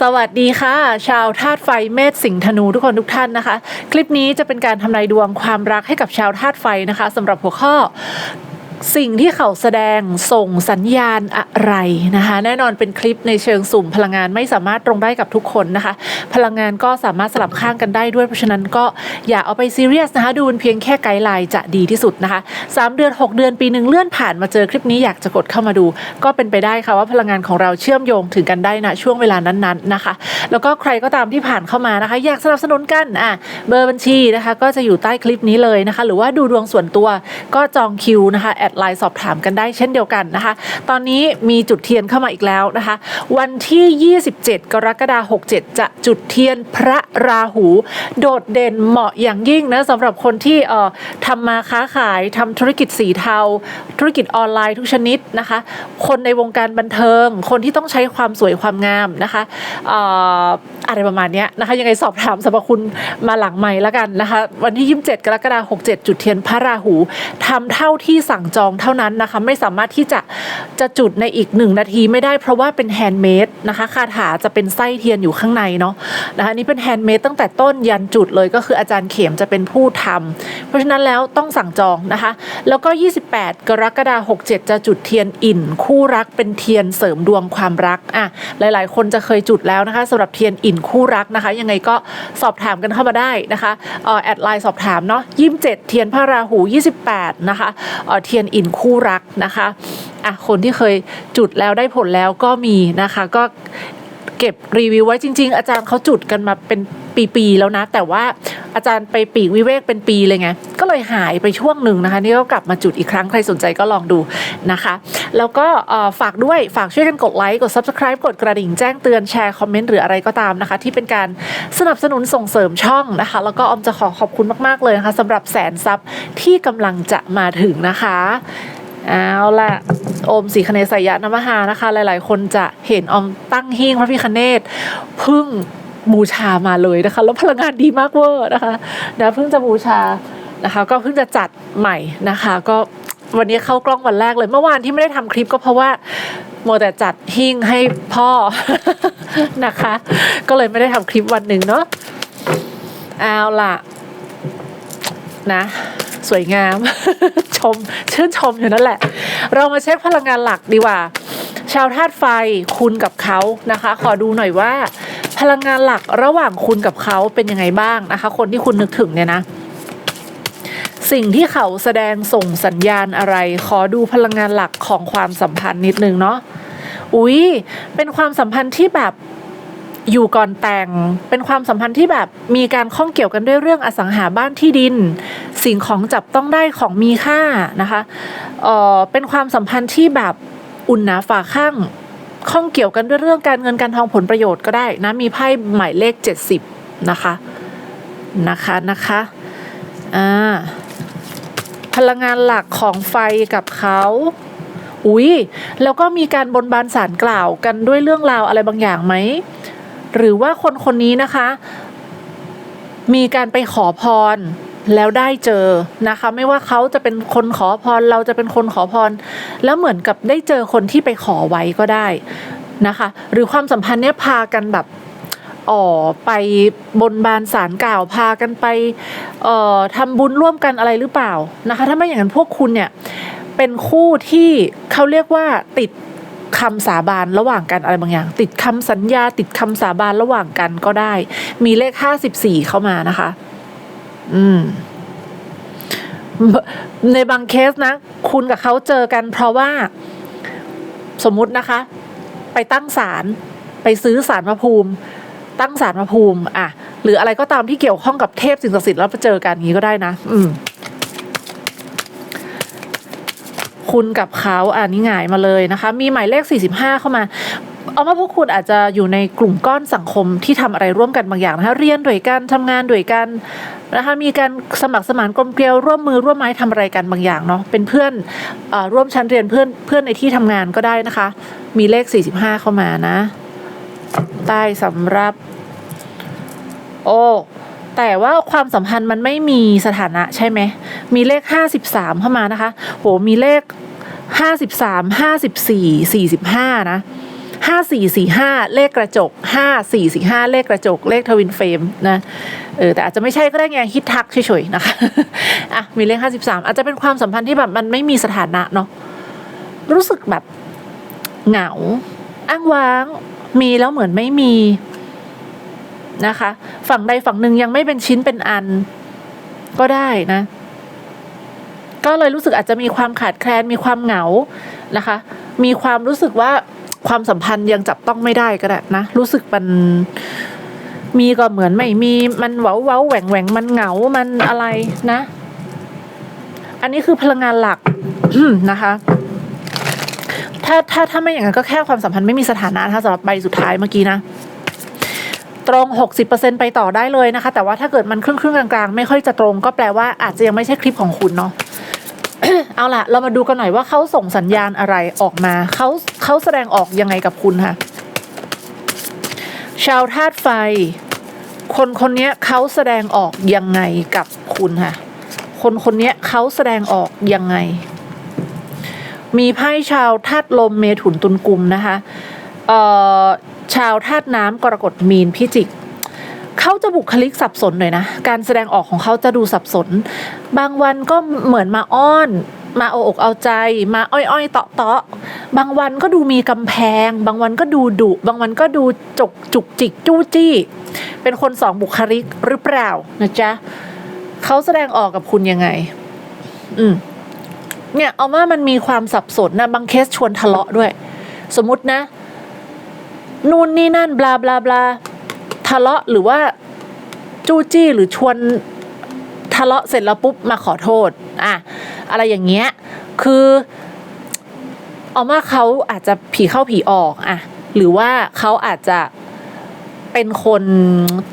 สวัสดีค่ะ ชาวธาตุไฟเมษสิงห์ธนูทุกคนทุกท่านนะคะ คลิปนี้จะเป็นการทำนายดวงความรักให้กับชาวธาตุไฟนะคะสำหรับหัวข้อ สิ่งที่เขาแสดงส่งสัญญาณอะไรนะคะ แน่นอนเป็นคลิปในเชิงสุ่มพลังงานไม่สามารถตรงได้กับทุกคนนะคะ พลังงานก็สามารถสลับข้างกันได้ด้วยเพราะฉะนั้นก็อย่าเอาไปซีเรียสนะคะ ดูเพียงแค่ไกด์ไลน์จะดีที่สุดนะคะสามเดือน 6 เดือนปีหนึ่งเลื่อนผ่านมาเจอคลิปนี้อยากจะกดเข้ามาดู ก็เป็นไปได้ค่ะว่าพลังงานของเราเชื่อมโยงถึงกันได้นะช่วงเวลานั้นๆนะคะ แล้วก็ใครก็ตามที่ผ่านเข้ามานะคะ อยากสนับสนุนกันอะเบอร์บัญชีนะคะ ก็จะอยู่ใต้คลิปนี้เลยนะคะ หรือว่าดูดวงส่วนตัวก็จองคิวนะคะแอดไลน์สอบถามกันได้เช่นเดียวกันนะคะ ตอนนี้มีจุดเทียนเข้ามาอีกแล้วนะคะ วันที่ 27 กรกฎาคม67 จะจุดเทียนพระราหู โดดเด่นเหมาะอย่างยิ่งนะสำหรับคนที่เอ่อทำมาค้าขายทำธุรกิจสีเทา ธุรกิจออนไลน์ทุกชนิดนะคะ คนในวงการบันเทิง คนที่ต้องใช้ความสวยความงามนะคะเอ่ออะไรประมาณนี้นะคะยังไงสอบถามสรรพคุณมาหลังใหม่แล้วกันนะคะ วันที่ 27 กรกฎาคม67 จุดเทียนพระราหูทำเท่าที่สั่งจองเท่านั้นนะคะ ไม่สามารถที่จะจะจุดในอีกหนึ่งนาทีไม่ได้เพราะว่าเป็นแฮนด์เมดนะคะคาถาจะเป็นไส้เทียนอยู่ข้างในเนาะนะคะนี่เป็นแฮนด์เมดตั้งแต่ต้นยันจุดเลยก็คืออาจารย์เข็มจะเป็นผู้ทำเพราะฉะนั้นแล้วต้องสั่งจองนะคะ แล้วก็ 28 กรกฎาคม67 จะจุดเทียนอิ่น คู่รักเป็นเทียนเสริมดวงความรักอะหลาย ๆ คนจะเคยจุดแล้วนะคะสำหรับเทียนอิ่นคู่รักนะคะ ยังไงก็สอบถามกันเข้ามาได้นะคะเออแอดไลน์สอบถามเนาะ27 เทียนพระราหู 28 นะคะเออเทียนอินคู่รักนะคะอะคนที่เคยจุดแล้วได้ผลแล้วก็มีนะคะ ก็ เก็บรีวิวไว้จริง ๆ อาจารย์เขาจุดกันมาเป็นปีๆแล้วนะ แต่ว่าอาจารย์ไปปีกวิเวกเป็นปีเลยไง ก็เลยหายไปช่วงหนึ่งนะคะ นี่ก็กลับมาจุดอีกครั้งใครสนใจก็ลองดูนะคะ แล้วก็ฝากด้วยฝากช่วยกันกดไลค์กด Subscribe กดกระดิ่งแจ้งเตือนแชร์คอมเมนต์หรืออะไรก็ตามนะคะ ที่เป็นการสนับสนุนส่งเสริมช่องนะคะ แล้วก็ออมจะขอขอบคุณมากๆเลยนะคะสำหรับแสนซับที่กำลังจะมาถึงนะคะ เอาล่ะอมสีคเนศยะนมหานะคะ หลายๆ คนจะเห็นอมตั้งหิ้งพระพิคเนตพึ่งบูชามาเลยนะคะ แล้วพลังงานดีมากเวอร์นะคะนะเพิ่งจะบูชานะคะ ก็เพิ่งจะจัดใหม่นะคะ ก็วันนี้เข้ากล้องวันแรกเลยเมื่อวานที่ไม่ได้ทำคลิปก็เพราะว่าโมแต่จัดหิ้งให้พ่อนะคะ ก็เลยไม่ได้ทำคลิปวันหนึ่งเนาะเอาล่ะนะ สวยงาม ชมชื่นชมอยู่นั่นแหละ เรามาเช็คพลังงานหลักดีกว่า ชาวธาตุไฟคุณกับเขานะคะ ขอดูหน่อยว่า พลังงานหลักระหว่างคุณกับเขาเป็นยังไงบ้างนะคะ คนที่คุณนึกถึงเนี่ยนะสิ่งที่เขาแสดงส่งสัญญาณอะไร ขอดูพลังงานหลักของความสัมพันธ์นิดนึงเนาะ อุ๊ย เป็นความสัมพันธ์ที่แบบอยู่ก่อนแต่ง เป็นความสัมพันธ์ที่แบบมีการข้องเกี่ยวกันด้วยเรื่องอสังหาบ้านที่ดิน สิ่งของจับต้องได้ของมีค่านะคะเออเป็นความสัมพันธ์ที่แบบอุ่นหนาฝาข้างข้องเกี่ยวกันด้วยเรื่องการเงินการทองผลประโยชน์ก็ได้นะมีไพ่หมายเลข 70 นะคะนะคะนะคะอ่าพลังงานหลักของไฟกับเขาอุ๊ยแล้วก็มีการบนบานสารกล่าวกันด้วยเรื่องราวอะไรบางอย่างไหม หรือว่าคนคนนี้นะคะ มีการไปขอพร แล้วได้เจอนะคะ ไม่ว่าเขาจะเป็นคนขอพร เราจะเป็นคนขอพร แล้วเหมือนกับได้เจอคนที่ไปขอไว้ก็ได้นะคะ หรือความสัมพันธ์เนี้ยพากันแบบอ๋อไปบนบานสารกล่าวพากันไปเอ่อทำบุญร่วมกันอะไรหรือเปล่านะคะ ถ้าไม่อย่างนั้นพวกคุณเนี่ยเป็นคู่ที่เขาเรียกว่าติดคำสาบานระหว่างกันอะไรบางอย่าง ติดคำสัญญา ติดคำสาบานระหว่างกันก็ได้ มีเลขห้าสิบสี่เข้ามานะคะ อืม ในบางเคสนะ คุณกับเขาเจอกันเพราะว่า สมมุตินะคะ ไปตั้งศาลไปซื้อศาลพระภูมิ ตั้งศาลพระภูมิ อะ หรืออะไรก็ตามที่เกี่ยวข้องกับเทพสิ่งศักดิ์สิทธิ์แล้วไปเจอกันอย่างนี้ก็ได้นะ อืมคุณกับเขาอ่านี่หงายมาเลยนะคะ มีหมายเลข 45 เข้ามา เอาว่าพวกคุณอาจจะอยู่ในกลุ่มก้อนสังคมที่ทำอะไรร่วมกันบางอย่างนะคะ เรียนด้วยกันทำงานด้วยกัน นะคะมีการสมัครสมานกลมเกลียวร่วมมือร่วมไม้ทำอะไรกันบางอย่างเนาะเป็นเพื่อนอร่วมชั้นเรียนเพื่อนเพื่อนในที่ทำงานก็ได้นะคะ มีเลข 45 เข้ามานะ ใต้สำรับ โอ้แต่ว่าความสัมพันธ์มันไม่มีสถานะใช่ไหม มีเลข 53 เข้ามานะคะ โห มีเลข 53 54 45 นะ ห้าสี่สี่ห้าเลขกระจกห้าสี่สี่ห้าเลขกระจก เลขทวินเฟรมนะเออแต่อาจจะไม่ใช่ก็ได้ไงฮิตทักเฉยๆนะคะอะมีเลขห้าสิบสามอาจจะเป็นความสัมพันธ์ที่แบบมันไม่มีสถานะเนาะรู้สึกแบบเหงา อ้างว้าง มีแล้วเหมือนไม่มีนะคะ ฝั่งใดฝั่งหนึ่งยังไม่เป็นชิ้นเป็นอันก็ได้นะ ก็เลยรู้สึกอาจจะมีความขาดแคลนมีความเหงานะคะ มีความรู้สึกว่า ความสัมพันธ์ยังจับต้องไม่ได้ก็ได้นะ รู้สึกมันมีก็เหมือนไม่มีมันเว้าเว้าแหว่งแหว่งมันเหงามันอะไรนะ อันนี้คือพลังงานหลักนะคะถ้าถ้าถ้าไม่อย่างนั้นก็แค่ความสัมพันธ์ไม่มีสถานะนะคะสำหรับใบสุดท้ายเมื่อกี้นะ ตรง 60%ไปต่อได้เลยนะคะ แต่ว่าถ้าเกิดมันครึ่งครึ่งกลางๆ ไม่ค่อยจะตรงก็แปลว่าอาจจะยังไม่ใช่คลิปของคุณเนาะ เอาล่ะ เรามาดูกันหน่อยว่าเขาส่งสัญญาณอะไรออกมาเขาเขาแสดงออกยังไงกับคุณค่ะ ชาวธาตุไฟ คนคนนี้เขาแสดงออกยังไงกับคุณค่ะ คนคนนี้เขาแสดงออกยังไง มีไพ่ชาวธาตุลมเมถุนตุลกุมนะคะเอ่อชาวธาตุน้ำกรกฎมีนพิจิก เขาจะบุคลิกสับสนหน่อยนะ การแสดงออกของเขาจะดูสับสน บางวันก็เหมือนมาอ้อนมาเอาอกเอาใจมาอ้อยอ้อยๆเตาะเตาะบางวันก็ดูมีกำแพง บางวันก็ดูดุ บางวันก็ดูจกจุกจิกจู้จี้ เป็นคนสองบุคลิกหรือเปล่านะจ๊ะเขาแสดงออกกับคุณยังไง อืม เนี่ยเอาว่ามันมีความสับสนนะ บางเคสชวนทะเลาะด้วย สมมตินะ นู่นนี่นั่นบลาบลาบลา ทะเลาะหรือว่าจู้จี้หรือชวนทะเลาะเสร็จแล้วปุ๊บมาขอโทษอะอะไรอย่างเงี้ยคือเอาว่าเขาอาจจะผีเข้าผีออกอะหรือว่าเขาอาจจะเป็นคน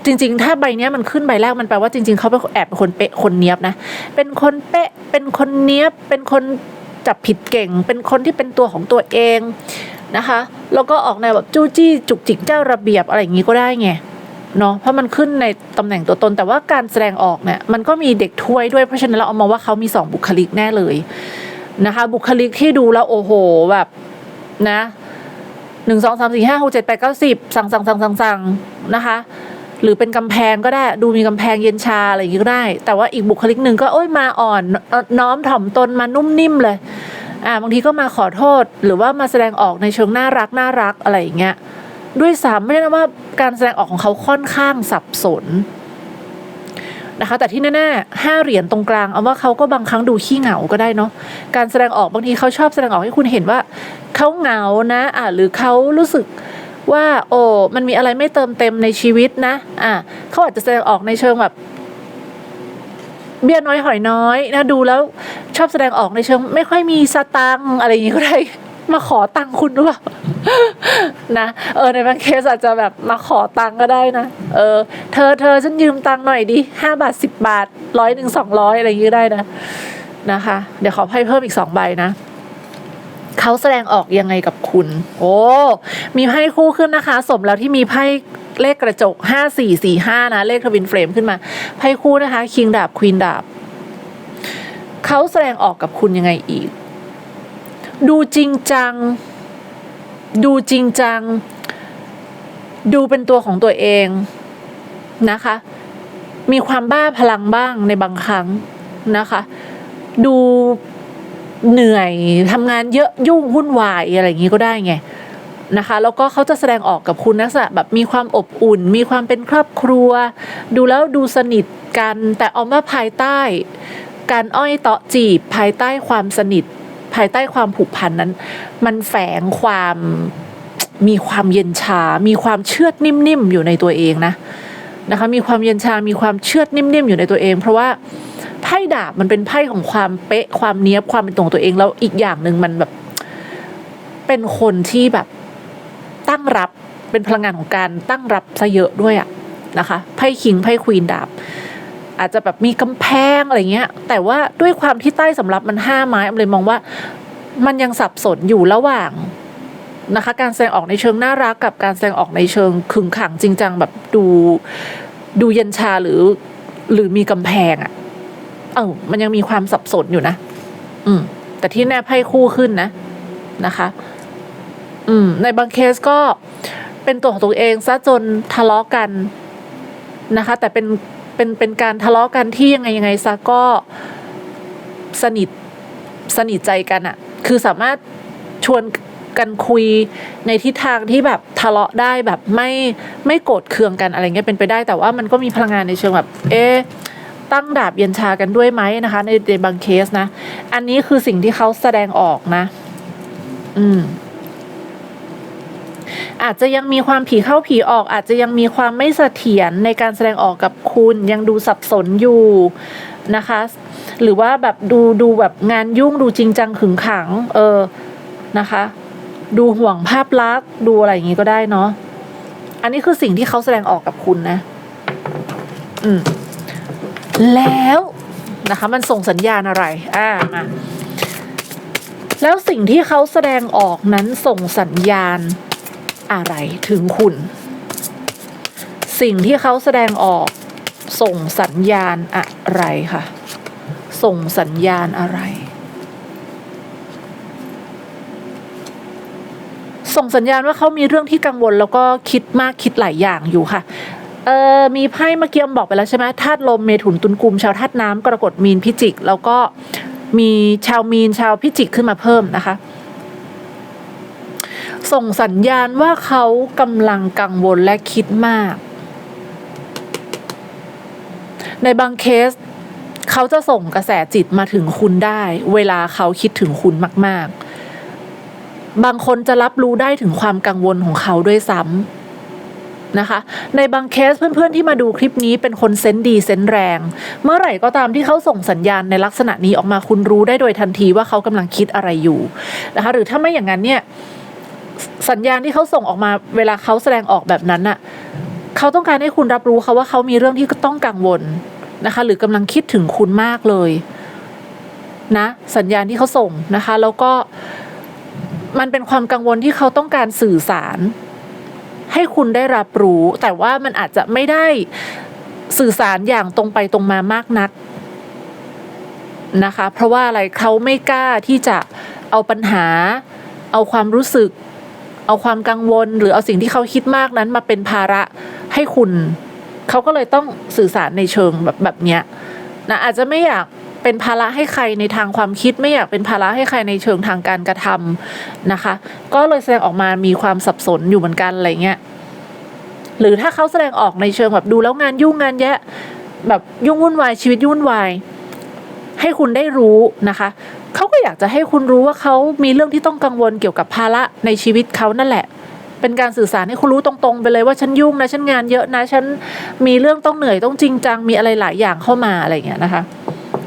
จริง ๆ ถ้าใบเนี้ยมันขึ้นใบแรกมันแปลว่าจริง ๆเขาเป็นแอบเป็นคนเป๊ะคนเนี้ยบนะ เป็นคนเป๊ะเป็นคนเนี้ยบเป็นคนจับผิดเก่ง เป็นคนที่เป็นตัวของตัวเองนะคะ แล้วก็ออกแนวแบบจู้จี้จุกจิกเจ้าระเบียบอะไรอย่างงี้ก็ได้ไง เนาะเพราะมันขึ้นในตำแหน่งตัวตน แต่ว่าการแสดงออกเนี่ยมันก็มีเด็กถ้วยด้วยเพราะฉะนั้นเราเอามาว่าเขามีสองบุคลิกแน่เลยนะคะ บุคลิกที่ดูแล้วโอ้โหแบบนะหนึ่งสองสามสี่ห้าหกเจ็ดแปดเก้าสิบสั่งสั่งสั่งสั่งสั่งนะคะ หรือเป็นกำแพงก็ได้ดูมีกำแพงเย็นชาอะไรอย่างงี้ก็ได้ แต่ว่าอีกบุคลิกหนึ่งก็โอ้ยมาอ่อนน้อมถ่อมตนมานุ่มนิ่มเลยอ่าบางทีก็มาขอโทษ หรือว่ามาแสดงออกในเชิงน่ารักน่ารักอะไรอย่างเงี้ย ด้วยซ้ำไม่ได้นะว่าการแสดงออกของเขาค่อนข้างสับสนนะคะแต่ที่แน่ๆห้าเหรียญตรงกลางเอาว่าเขาก็บางครั้งดูขี้เหงาก็ได้เนาะการแสดงออกบางทีเขาชอบแสดงออกให้คุณเห็นว่าเขาเหงานะอ่าหรือเขารู้สึกว่า โอ้มันมีอะไรไม่เติมเต็มในชีวิตนะอ่าเขาอาจจะแสดงออกในเชิงแบบเบี้ยน้อยหอยน้อยนะดูแล้วชอบแสดงออกในเชิง ไม่ค่อยมีสตังอะไรอย่างงี้ก็ได้มาขอตังค์คุณหรือเปล่า นะเออในบางเคสอาจจะแบบมาขอตังก็ได้นะ เออ เธอเธอฉันยืมตังหน่อยดิห้าบาทสิบบาทร้อยหนึ่งสองร้อยอะไรอย่างงี้ได้นะนะคะ เดี๋ยวขอไพ่เพิ่มอีกสองใบนะเขาแสดงออกยังไงกับคุณ โอ้ มีไพ่คู่ขึ้นนะคะ สมแล้วที่มีไพ่เลขกระจกห้าสี่สี่ห้านะ เลขทวินเฟรมขึ้นมา ไพ่คู่นะคะ คิงดาบควีนดาบ เขาแสดงออกกับคุณยังไงอีก ดูจริงจัง ดูจริงจัง ดูเป็นตัวของตัวเองนะคะ มีความบ้าพลังบ้างในบางครั้งนะคะ ดูเหนื่อยทำงานเยอะยุ่งวุ่นวายอะไรอย่างนี้ก็ได้ไงนะคะแล้วก็เขาจะแสดงออกกับคุณลักษณะแบบมีความอบอุ่น มีความเป็นครอบครัว ดูแล้วดูสนิทกัน แต่เอาว่าภายใต้ การอ้อยเตาะจีบภายใต้ความสนิท ภายใต้ความผูกพันนั้น มันแฝงความมีความเย็นชา มีความเชือดนิ่มๆอยู่ในตัวเองนะนะคะ มีความเย็นชา มีความเชือดนิ่มๆอยู่ในตัวเอง เพราะว่าไพ่ดาบมันเป็นไพ่ของความเป๊ะ ความเนี้ยบ ความเป็นตัวของตัวเอง แล้วอีกอย่างหนึ่งมันแบบ เป็นคนที่แบบตั้งรับ เป็นพลังงานของการตั้งรับซะเยอะด้วยอะนะคะ ไพ่คิง ไพ่ควีนดาบ อาจจะแบบมีกำแพงอะไรเงี้ย แต่ว่าด้วยความที่ใต้สำรับมันห้าไม้อำเลยมองว่ามันยังสับสนอยู่ระหว่างนะคะ การแสดงออกในเชิงน่ารักกับการแสดงออกในเชิงขึงขังจริงจังแบบดูดูเย็นชาหรือหรือมีกำแพงอะ่ะ เออมันยังมีความสับสนอยู่นะ อืม แต่ที่แน่ไพ่คู่ขึ้นนะนะคะ อืม ในบางเคสก็เป็นตัวของตัวเองซะจนทะเลาะกันนะคะ แต่เป็น เป็นเป็นการทะเลาะกันที่ยังไงยังไงซะก็สนิทสนิทใจกันอะคือสามารถชวนกันคุยในทิศทางที่แบบทะเลาะได้แบบไม่ไม่โกรธเคืองกันอะไรเงี้ยเป็นไปได้ แต่ว่ามันก็มีพลังงานในเชิงแบบ เอ๊ะตั้งดาบเย็นชากันด้วยไหมนะคะ ในในบางเคสนะ อันนี้คือสิ่งที่เขาแสดงออกนะ อืม อาจจะยังมีความผีเข้าผีออก อาจจะยังมีความไม่เสถียรในการแสดงออกกับคุณ ยังดูสับสนอยู่นะคะ หรือว่าแบบดูดูแบบงานยุ่งดูจริงจังขึงขัง เออนะคะ ดูห่วงภาพลักษณ์ดูอะไรอย่างงี้ก็ได้เนาะอันนี้คือสิ่งที่เขาแสดงออกกับคุณนะ อืมแล้วนะคะมันส่งสัญญาณอะไร อ่ามาแล้วสิ่งที่เขาแสดงออกนั้นส่งสัญญาณ อะไรถึงคุณ สิ่งที่เขาแสดงออก ส่งสัญญาณอะไรค่ะ ส่งสัญญาณอะไร ส่งสัญญาณว่าเขามีเรื่องที่กังวลแล้วก็คิดมากคิดหลายอย่างอยู่ค่ะเออมีไพ่เมื่อกี้อมบอกไปแล้วใช่ไหมธาตุลมเมถุนตุลกุม ชาวธาตุน้ำกรกฎมีนพิจิก แล้วก็มีชาวมีนชาวพิจิกขึ้นมาเพิ่มนะคะ ส่งสัญญาณว่าเขากำลังกังวลและคิดมาก ในบางเคส เขาจะส่งกระแสจิตมาถึงคุณได้ เวลาเขาคิดถึงคุณมาก ๆ บางคนจะรับรู้ได้ถึงความกังวลของเขาด้วยซ้ำนะคะ ในบางเคสเพื่อนๆที่มาดูคลิปนี้เป็นคนเซนดีเซนแรง เมื่อไหร่ก็ตามที่เขาส่งสัญญาณในลักษณะนี้ออกมาคุณรู้ได้โดยทันทีว่าเขากำลังคิดอะไรอยู่นะคะ หรือถ้าไม่อย่างนั้นเนี่ย สัญญาณที่เขาส่งออกมาเวลาเขาแสดงออกแบบนั้นน่ะเขาต้องการให้คุณรับรู้เขาว่าเขามีเรื่องที่ต้องกังวลนะคะ หรือกำลังคิดถึงคุณมากเลยนะสัญญาณที่เขาส่งนะคะ แล้วก็มันเป็นความกังวลที่เขาต้องการสื่อสาร ให้คุณได้รับรู้ แต่ว่ามันอาจจะไม่ได้สื่อสารอย่างตรงไปตรงมามากนักนะคะ เพราะว่าอะไรเขาไม่กล้าที่จะเอาปัญหา เอาความรู้สึก เอาความกังวล หรือเอาสิ่งที่เขาคิดมากนั้นมาเป็นภาระให้คุณ เขาก็เลยต้องสื่อสารในเชิงแบบแบบเนี้ยนะอาจจะไม่อยากเป็นภาระให้ใครในทางความคิดไม่อยากเป็นภาระให้ใครในเชิงทางการกระทำนะคะ ก็เลยแสดงออกมามีความสับสนอยู่เหมือนกันอะไรเงี้ยหรือถ้าเขาแสดงออกในเชิงแบบดูแล้วงานยุ่งงานแยะแบบยุ่งวุ่นวายชีวิตยุ่งวุ่นวายให้คุณได้รู้นะคะ เขาก็อยากจะให้คุณรู้ว่าเขามีเรื่องที่ต้องกังวลเกี่ยวกับภาระในชีวิตเขานั่นแหละ เป็นการสื่อสารให้คุณรู้ตรงๆ ไปเลยว่าฉันยุ่งนะฉันงานเยอะนะฉันมีเรื่องต้องเหนื่อยต้องจริงจังมีอะไรหลายอย่างเข้ามาอะไรอย่างเงี้ยนะคะ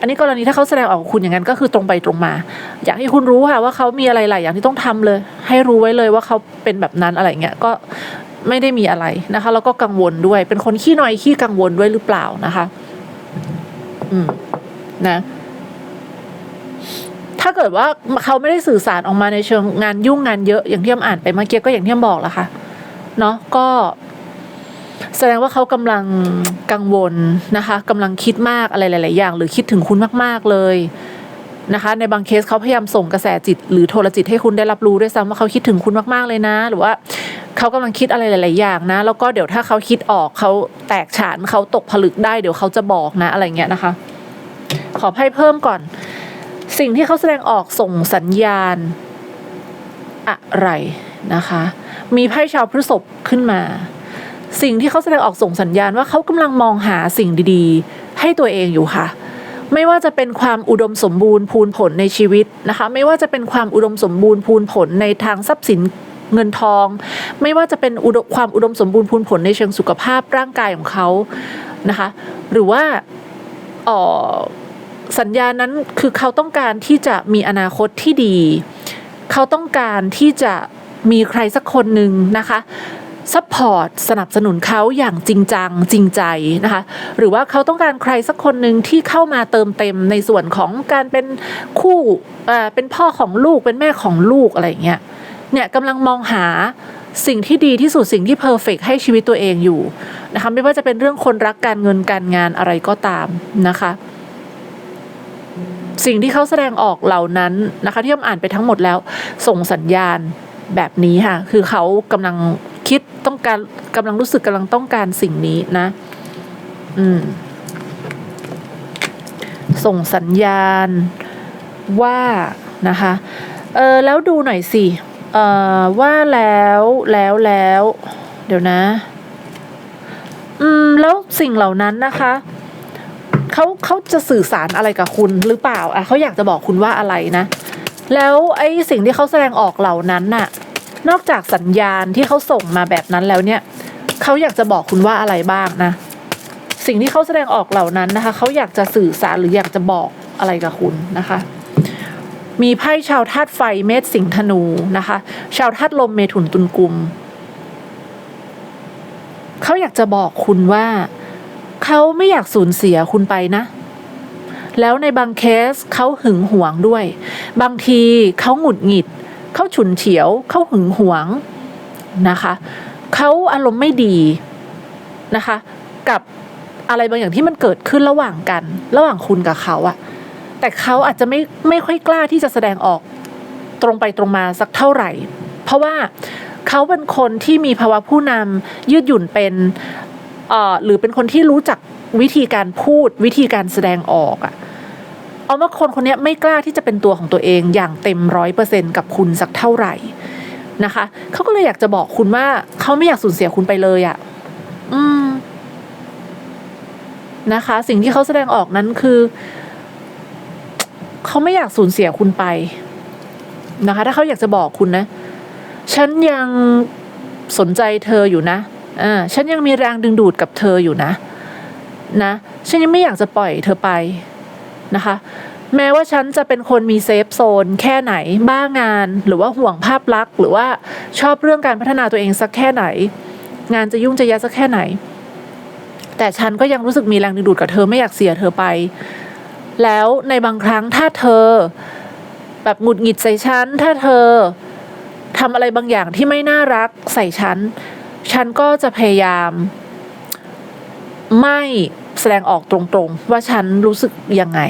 อันนี้กรณีถ้าเขาแสดงออกกับคุณอย่างนั้นก็คือตรงไปตรงมา อยากให้คุณรู้ค่ะว่าเขามีอะไรหลายอย่างที่ต้องทำเลย ให้รู้ไว้เลยว่าเขาเป็นแบบนั้นอะไรเงี้ยก็ไม่ได้มีอะไรนะคะ แล้วก็กังวลด้วย เป็นคนขี้น้อยขี้กังวลด้วยหรือเปล่านะคะ อืมนะ ถ้าเกิดว่าเขาไม่ได้สื่อสารออกมาในเชิงงานยุ่งงานเยอะอย่างที่อมอ่านไปเมื่อกี้ก็อย่างที่อมบอกแหละค่ะเนาะก็แสดงว่าเขากำลังกังวลนะคะกำลังคิดมากอะไรหลาย ๆ อย่าง หรือคิดถึงคุณมาก ๆ เลยนะคะ ในบางเคสเขาพยายามส่งกระแสจิต หรือโทรจิตให้คุณได้รับรู้ด้วยซ้ำว่าเขาคิดถึงคุณมาก ๆ เลยนะ หรือว่าเขากำลังคิดอะไรหลาย ๆ อย่างนะ แล้วก็เดี๋ยวถ้าเขาคิดออกเขาแตกฉานเขาตกผลึกได้เดี๋ยวเขาจะบอกนะอะไรเงี้ยนะคะ ขอไพ่เพิ่มก่อน สิ่งที่เขาแสดงออกส่งสัญญาณอะไรนะคะ มีไพ่ชาวพฤษภขึ้นมา สิ่งที่เขาแสดงออกส่งสัญญาณว่าเขากำลังมองหาสิ่งดีๆ ให้ตัวเองอยู่ค่ะ ไม่ว่าจะเป็นความอุดมสมบูรณ์พูนผลในชีวิตนะคะ ไม่ว่าจะเป็นความอุดมสมบูรณ์พูนผลในทางทรัพย์สินเงินทอง ไม่ว่าจะเป็นอุดมความอุดมสมบูรณ์พูนผลในเชิงสุขภาพร่างกายของเขานะคะ หรือว่าอ่อ สัญญานั้นคือเขาต้องการที่จะมีอนาคตที่ดี เขาต้องการที่จะมีใครสักคนหนึ่งนะคะซัพพอร์ตสนับสนุนเขาอย่างจริงจังจริงใจนะคะหรือว่าเขาต้องการใครสักคนหนึ่งที่เข้ามาเติมเต็มในส่วนของการเป็นคู่เป็นพ่อของลูกเป็นแม่ของลูกอะไรเงี้ยเนี่ยกำลังมองหาสิ่งที่ดีที่สุดสิ่งที่เพอร์เฟกให้ชีวิตตัวเองอยู่นะคะไม่ว่าจะเป็นเรื่องคนรักการเงินการงานอะไรก็ตามนะคะ สิ่งที่เขาแสดงออกเหล่านั้นนะคะที่ผมอ่านไปทั้งหมดแล้ว ส่งสัญญาณแบบนี้ค่ะ คือเขากำลังคิดต้องการกำลังรู้สึกกำลังต้องการสิ่งนี้นะ อืม ส่งสัญญาณว่านะคะ เออแล้วดูหน่อยสิเออว่าแล้วแล้วแล้ว เดี๋ยวนะ อืม แล้วสิ่งเหล่านั้นนะคะ เขาเขาจะสื่อสารอะไรกับคุณหรือเปล่าอะเขาอยากจะบอกคุณว่าอะไรนะ แล้วไอ้สิ่งที่เขาแสดงออกเหล่านั้นน่ะ นอกจากสัญญาณที่เขาส่งมาแบบนั้นแล้วเนี่ยเขาอยากจะบอกคุณว่าอะไรบ้างนะ สิ่งที่เขาแสดงออกเหล่านั้นนะคะเขาอยากจะสื่อสารหรืออยากจะบอกอะไรกับคุณนะคะ มีไพ่ชาวธาตุไฟเมษสิงธนูนะคะ ชาวธาตุลมเมถุนตุลกุมเขาอยากจะบอกคุณว่า เขาไม่อยากสูญเสียคุณไปนะ แล้วในบางเคสเขาหึงหวงด้วย บางทีเขาหงุดหงิด เขาฉุนเฉียว เขาหึงหวงนะคะ เขาอารมณ์ไม่ดีนะคะ กับอะไรบางอย่างที่มันเกิดขึ้นระหว่างกัน ระหว่างคุณกับเขาอะแต่เขาอาจจะไม่ไม่ค่อยกล้าที่จะแสดงออกตรงไปตรงมาสักเท่าไหร่ เพราะว่าเขาเป็นคนที่มีภาวะผู้นำยืดหยุ่นเป็น หรือเป็นคนที่รู้จักวิธีการพูดวิธีการแสดงออกอะเอาว่าคนคนนี้ไม่กล้าที่จะเป็นตัวของตัวเองอย่างเต็มร้อยเปอร์เซ็นกับคุณสักเท่าไหร่นะคะเขาก็เลยอยากจะบอกคุณว่าเขาไม่อยากสูญเสียคุณไปเลยอะอืม นะคะ สิ่งที่เขาแสดงออกนั้นคือเขาไม่อยากสูญเสียคุณไป นะคะ ถ้าเขาอยากจะบอกคุณนะ ฉันยังสนใจเธออยู่นะ อ่าฉันยังมีแรงดึงดูดกับเธออยู่นะ นะ ฉันยังไม่อยากจะปล่อยเธอไปนะคะ แม้ว่าฉันจะเป็นคนมีเซฟโซนแค่ไหน บ้างาน หรือว่าห่วงภาพลักษณ์ หรือว่าชอบเรื่องการพัฒนาตัวเองสักแค่ไหน งานจะยุ่งจะยากสักแค่ไหน แต่ฉันก็ยังรู้สึกมีแรงดึงดูดกับเธอไม่อยากเสียเธอไป แล้วในบางครั้งถ้าเธอ แบบหงุดหงิดใส่ฉัน ถ้าเธอทำอะไรบางอย่างที่ไม่น่ารักใส่ฉัน ฉันก็จะพยายาม ไม่แสดงออกตรงๆ ว่าฉันรู้สึกยังไง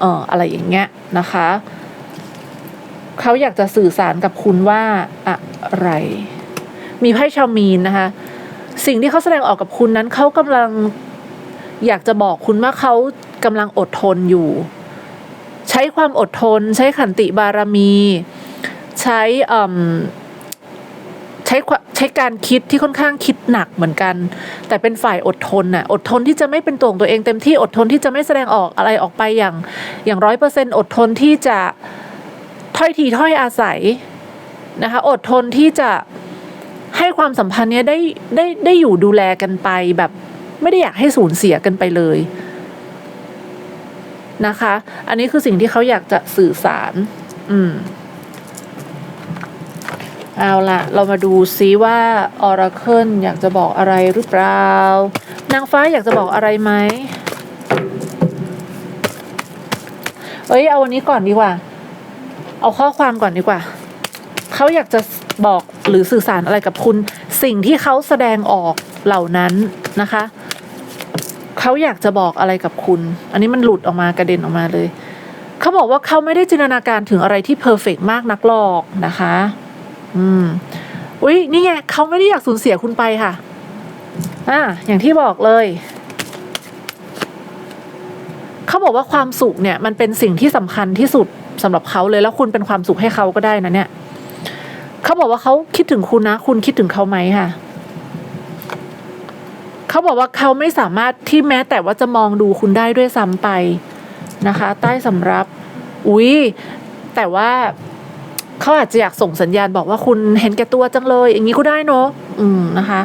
เอออะไรอย่างเงี้ยนะคะ เขาอยากจะสื่อสารกับคุณว่าอะไร มีไพ่ชาวมีนนะคะ สิ่งที่เขาแสดงออกกับคุณนั้นเขากำลังอยากจะบอกคุณว่าเขากำลังอดทนอยู่ ใช้ความอดทน ใช้ขันติบารมี ใช้อืม ใช้ใช้การคิดที่ค่อนข้างคิดหนักเหมือนกัน แต่เป็นฝ่ายอดทนน่ะอดทนที่จะไม่เป็นตัวของตัวเองเต็มที่อดทนที่จะไม่แสดงออกอะไรออกไปอย่างอย่างร้อยเปอร์เซ็นอดทนที่จะถ้อยทีถ้อยอาศัยนะคะอดทนที่จะให้ความสัมพันธ์เนี้ยได้ได้ได้อยู่ดูแลกันไปแบบไม่ได้อยากให้สูญเสียกันไปเลยนะคะ อันนี้คือสิ่งที่เขาอยากจะสื่อสาร อืม เอาละเรามาดูซิว่าออราเคิลอยากจะบอกอะไรหรือเปล่า นางฟ้าอยากจะบอกอะไรไหมเอ้ยเอาวันนี้ก่อนดีกว่า เอาข้อความก่อนดีกว่า เขาอยากจะบอกหรือสื่อสารอะไรกับคุณ สิ่งที่เขาแสดงออกเหล่านั้นนะคะ เขาอยากจะบอกอะไรกับคุณ อันนี้มันหลุดออกมากระเด็นออกมาเลย เขาบอกว่าเขาไม่ได้จินตนาการถึงอะไรที่เพอร์เฟกมากนักหรอกนะคะ อืมอุ้ยนี่ไงเขาไม่ได้อยากสูญเสียคุณไปค่ะ อ่า อย่างที่บอกเลยเขาบอกว่าความสุขเนี่ย มันเป็นสิ่งที่สำคัญที่สุดสำหรับเขาเลยแล้วคุณเป็นความสุขให้เขาก็ได้นะเนี่ยเขาบอกว่าเขาคิดถึงคุณนะ คุณคิดถึงเขาไหมค่ะเขาบอกว่าเขาไม่สามารถที่แม้แต่ว่าจะมองดูคุณได้ด้วยซ้ำไปนะคะ ใต้สำรับ อุ้ยแต่ว่า เขาอาจจะอยากส่งสัญญาณบอกว่าคุณเห็นแก่ตัวจังเลย อย่างนี้ก็ได้เนอะอืมนะคะ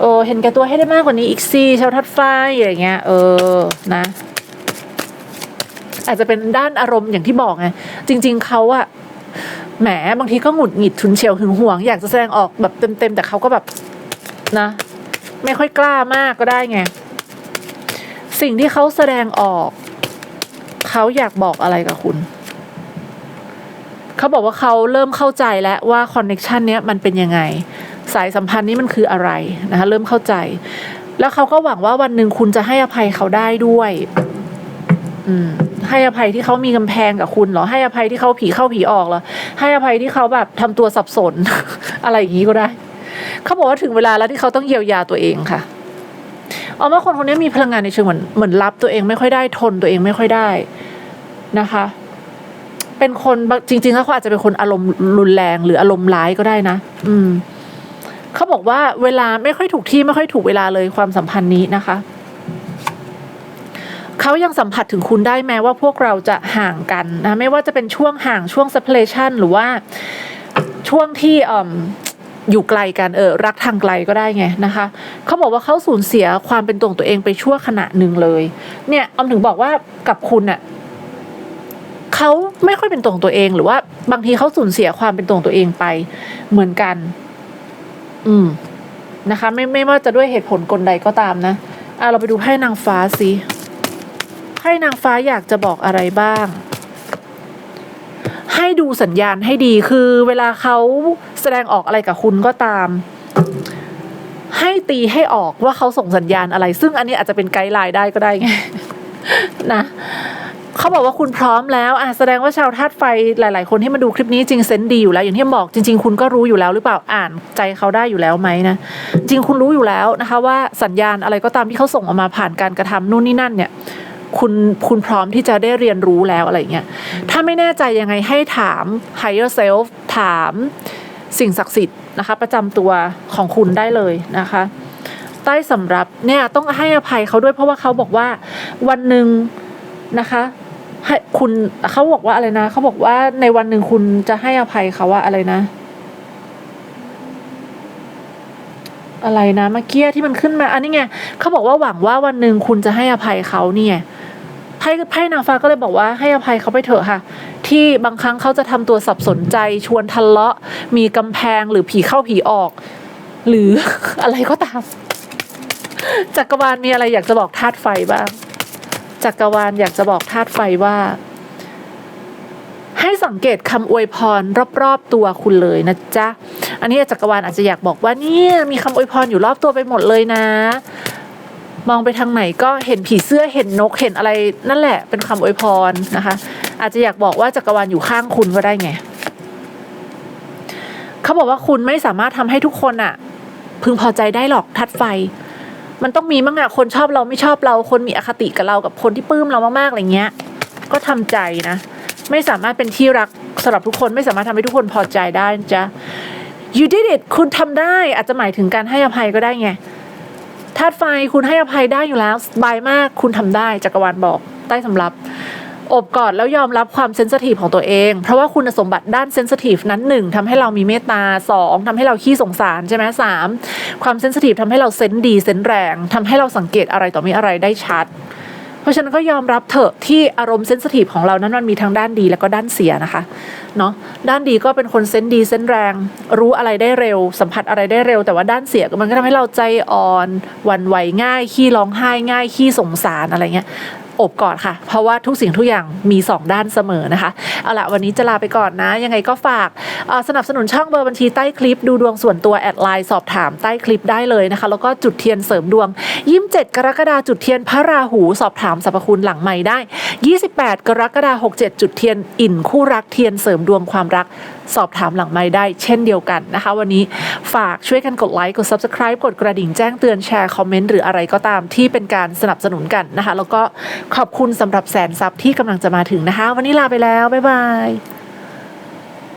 เออเห็นแก่ตัวให้ได้มากกว่านี้อีกสิชาวทัดไฟอะไรเงี้ยเออนะ อาจจะเป็นด้านอารมณ์อย่างที่บอกไงจริง ๆเขาอะแหมบางทีก็หงุดหงิดฉุนเฉียวหึงหวง อยากจะแสดงออกแบบเต็มๆแต่เขาก็แบบนะ ไม่ค่อยกล้ามากก็ได้ไงสิ่งที่เขาแสดงออก เขาอยากบอกอะไรกับคุณ เขาบอกว่าเขาเริ่มเข้าใจแล้วว่าคอนเน็ชันเนี้ยมันเป็นยังไง สายสัมพันธ์นี้มันคืออะไรนะคะเริ่มเข้าใจ แล้วเขาก็หวังว่าวันหนึ่งคุณจะให้อภัยเขาได้ด้วยให้อภัยที่เขามีกำแพงกับคุณเหรอให้อภัยที่เขาผีเข้าผีออกเหรอให้อภัยที่เขาแบบทำตัวสับสน อะไรอย่างนี้ก็ได้ เขาบอกว่าถึงเวลาแล้วที่เขาต้องเยียวยาตัวเองค่ะเอาว่าคนคนนี้มีพลังงานในเชิงเหมือนเหมือนรับตัวเองไม่ค่อยได้ทนตัวเองไม่ค่อยได้นะคะ เป็นคนจริงๆแล้วเขาอาจจะเป็นคนอารมณ์รุนแรงหรืออารมณ์ร้ายก็ได้นะ อืมเขาบอกว่าเวลาไม่ค่อยถูกที่ไม่ค่อยถูกเวลาเลยความสัมพันธ์นี้นะคะเขายังสัมผัสถึงคุณได้แม้ว่าพวกเราจะห่างกันนะไม่ว่าจะเป็นช่วงห่างช่วง separation หรือว่าช่วงที่ออยู่ไกลกันเออรักทางไกลก็ได้ไงนะคะเขาบอกว่าเขาสูญเสียความเป็นตัวของตัวเองไปชั่วขณะหนึ่งเลย เนี่ยออมถึงบอกว่ากับคุณน่ะ เขาไม่ค่อยเป็นตัวของตัวเอง หรือว่าบางทีเขาสูญเสียความเป็นตัวของตัวเองไปเหมือนกัน อืมนะคะ ไม่ไม่ว่าจะด้วยเหตุผลกลใดก็ตามนะอะเราไปดูไพ่นางฟ้าสิไพ่นางฟ้าอยากจะบอกอะไรบ้าง ให้ดูสัญญาณให้ดีคือเวลาเขาแสดงออกอะไรกับคุณก็ตาม ให้ตีให้ออกว่าเขาส่งสัญญาณอะไร ซึ่งอันนี้อาจจะเป็นไกด์ไลน์ได้ก็ได้ไงนะ เขาบอกว่าคุณพร้อมแล้วอะแสดงว่าชาวธาตุไฟหลาย ๆ คนที่มาดูคลิปนี้จริงเซนดีอยู่แล้ว อย่างที่บอกจริง ๆ คุณก็รู้อยู่แล้วหรือเปล่าอ่านใจเขาได้อยู่แล้วไหมนะจริงคุณรู้อยู่แล้วนะคะ ว่าสัญญาณอะไรก็ตามที่เขาส่งออกมาผ่านการกระทำนู่นนี่นั่นเนี่ยคุณคุณพร้อมที่จะได้เรียนรู้แล้วอะไรเงี้ย ถ้าไม่แน่ใจยังไงให้ถาม higher self ถามสิ่งศักดิ์สิทธิ์นะคะ ประจำตัวของคุณได้เลยนะคะ ใต้สำรับเนี่ยต้องให้อภัยเขาด้วยเพราะว่าเขาบอกว่าวันหนึ่งนะคะ ให้คุณเขาบอกว่าอะไรนะเขาบอกว่าในวันหนึ่งคุณจะให้อภัยเขาว่าอะไรนะ อะไรนะเมื่อกี้ที่มันขึ้นมา อันนี้ไงเขาบอกว่าหวังว่าวันหนึ่งคุณจะให้อภัยเขาเนี่ยไพ่ไพ่นางฟ้าก็เลยบอกว่าให้อภัยเขาไปเถอะค่ะ ที่บางครั้งเขาจะทำตัวสับสนใจชวนทะเลาะ มีกำแพงหรือผีเข้าผีออก หรืออะไรก็ตามจักรวาลมีอะไรอยากจะบอกธาตุไฟบ้าง จักรวาลอยากจะบอกธาตุไฟว่า ให้สังเกตคำอวยพรรอบๆตัวคุณเลยนะจ๊ะ อันนี้จักรวาลอาจจะอยากบอกว่าเนี่ยมีคำอวยพรอยู่รอบตัวไปหมดเลยนะ มองไปทางไหนก็เห็นผีเสื้อเห็นนกเห็นอะไรนั่นแหละเป็นคำอวยพรนะคะ อาจจะอยากบอกว่าจักรวาลอยู่ข้างคุณก็ได้ไงเขาบอกว่าคุณไม่สามารถทำให้ทุกคนอะพึงพอใจได้หรอกทัดไฟ มันต้องมีบ้างอะคนชอบเราไม่ชอบเรา คนมีอคติกับเรากับคนที่ปลื้มเรามากๆอะไรเงี้ย ก็ทำใจนะ ไม่สามารถเป็นที่รักสำหรับทุกคนไม่สามารถทำให้ทุกคนพอใจได้จ้ะ you did it คุณทำได้อาจจะหมายถึงการให้อภัยก็ได้ไงธาตุไฟคุณให้อภัยได้อยู่แล้วสบายมากคุณทำได้จักรวาลบอกใต้สำรับ อบกอดแล้วยอมรับความเซนสทีฟของตัวเอง เพราะว่าคุณสมบัติด้านเซนสทีฟนั้นหนึ่งทำให้เรามีเมตตาสองทำให้เราขี้สงสารใช่ไหมสามความเซนสทีฟทำให้เราเซนดีเซนแรงทำให้เราสังเกตอะไรต่อมีอะไรได้ชัด เพราะฉะนั้นก็ยอมรับเถอะที่อารมณ์เซนสทีฟของเรานั้นมันมีทั้งด้านดีแล้วก็ด้านเสียนะคะเนาะด้านดีก็เป็นคนเซนดีเซนแรง รู้อะไรได้เร็ว สัมผัสอะไรได้เร็ว แต่ว่าด้านเสียมันก็ทำให้เราใจอ่อนวันไหวง่าย ขี้ร้องไห้ง่ายขี้สงสารอะไรเงี้ย อบกอดค่ะ เพราะว่าทุกสิ่งทุกอย่างมี 2 ด้านเสมอนะคะ เอาละวันนี้จะลาไปก่อนนะ ยังไงก็ฝากสนับสนุนช่องเบอร์บัญชีใต้คลิป ดูดวงส่วนตัวแอดไลน์สอบถามใต้คลิปได้เลยนะคะ แล้วก็จุดเทียนเสริมดวง27กรกฎาคมจุดเทียนพระราหูสอบถามสรรพคุณหลังใหม่ได้ 28 กรกฎาคม67 จุดเทียนอิ่นคู่รักเทียนเสริมดวงความรักสอบถามหลังไม้ได้เช่นเดียวกันนะคะ วันนี้ฝากช่วยกันกดไลค์กด subscribe กดกระดิ่งแจ้งเตือนแชร์คอมเมนต์หรืออะไรก็ตามที่เป็นการสนับสนุนกันนะคะ แล้วก็ขอบคุณสำหรับแสนซับที่กำลังจะมาถึงนะคะ วันนี้ลาไปแล้ว บ๊ายบาย